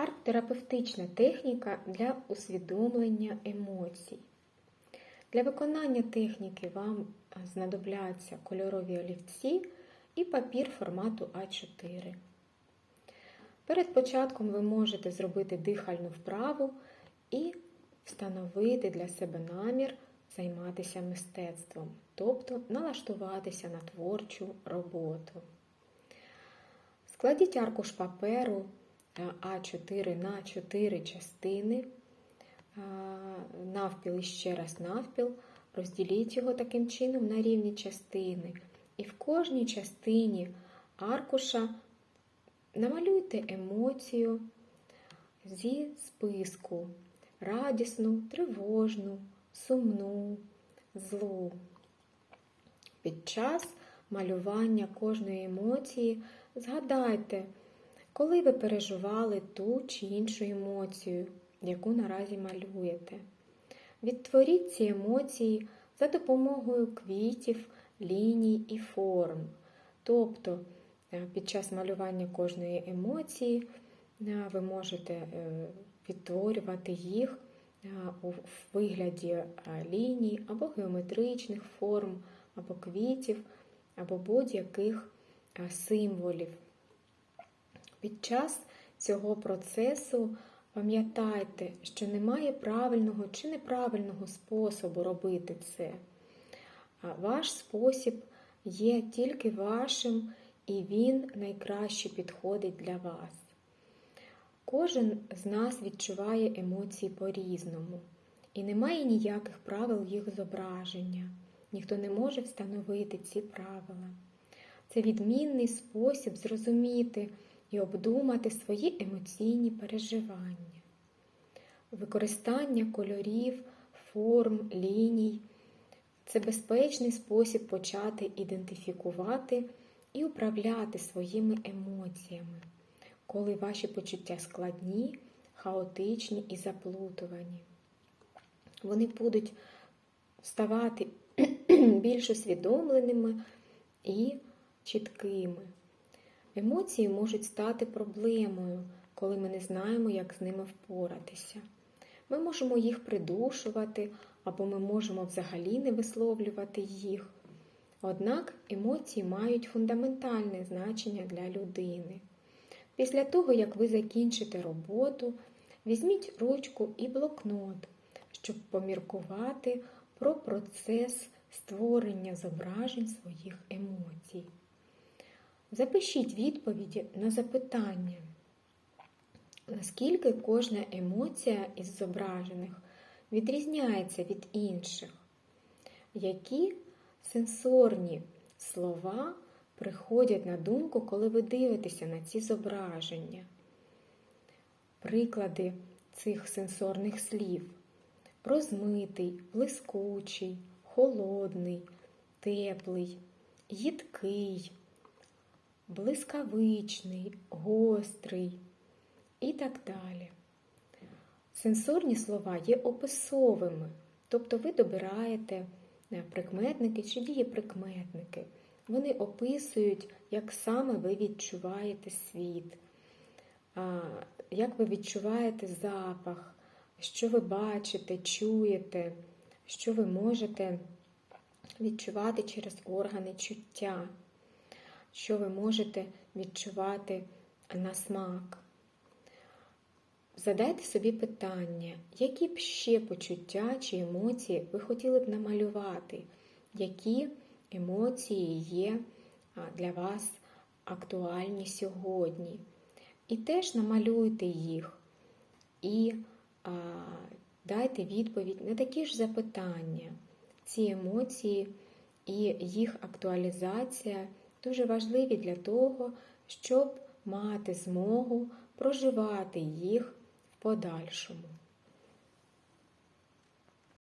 Арт-терапевтична техніка для усвідомлення емоцій. Для виконання техніки вам знадобляться кольорові олівці і папір формату А4. Перед початком ви можете зробити дихальну вправу і встановити для себе намір займатися мистецтвом, тобто налаштуватися на творчу роботу. Складіть аркуш паперу А4 на 4 частини, навпіл і ще раз навпіл, розділіть його таким чином на рівні частини. І в кожній частині аркуша намалюйте емоцію зі списку радісну, тривожну, сумну, злу. Під час малювання кожної емоції згадайте, коли ви переживали ту чи іншу емоцію, яку наразі малюєте. Відтворіть ці емоції за допомогою квітів, ліній і форм. Тобто під час малювання кожної емоції ви можете відтворювати їх у вигляді ліній або геометричних форм, або квітів, або будь-яких символів. Під час цього процесу пам'ятайте, що немає правильного чи неправильного способу робити це. Ваш спосіб є тільки вашим, і він найкраще підходить для вас. Кожен з нас відчуває емоції по-різному, і немає ніяких правил їх зображення. Ніхто не може встановити ці правила. Це відмінний спосіб зрозуміти і обдумати свої емоційні переживання. Використання кольорів, форм, ліній це безпечний спосіб почати ідентифікувати і управляти своїми емоціями, коли ваші почуття складні, хаотичні і заплутувані. Вони будуть ставати більш усвідомленими і чіткими. Емоції можуть стати проблемою, коли ми не знаємо, як з ними впоратися. Ми можемо їх придушувати, або ми можемо взагалі не висловлювати їх. Однак емоції мають фундаментальне значення для людини. Після того, як ви закінчите роботу, візьміть ручку і блокнот, щоб поміркувати про процес створення зображень своїх емоцій. Запишіть відповіді на запитання, наскільки кожна емоція із зображених відрізняється від інших, які сенсорні слова приходять на думку, коли ви дивитеся на ці зображення. Приклади цих сенсорних слів. Розмитий, блискучий, холодний, теплий, їдкий, блискавичний, гострий і так далі. Сенсорні слова є описовими, тобто ви добираєте прикметники чи дієприкметники. Вони описують, як саме ви відчуваєте світ, як ви відчуваєте запах, що ви бачите, чуєте, що ви можете відчувати через органи чуття, що ви можете відчувати на смак. Задайте собі питання, які б ще почуття чи емоції ви хотіли б намалювати, які емоції є для вас актуальні сьогодні. І теж намалюйте їх і а, дайте відповідь на такі ж запитання. Ці емоції і їх актуалізація дуже важливі для того, щоб мати змогу проживати їх в подальшому.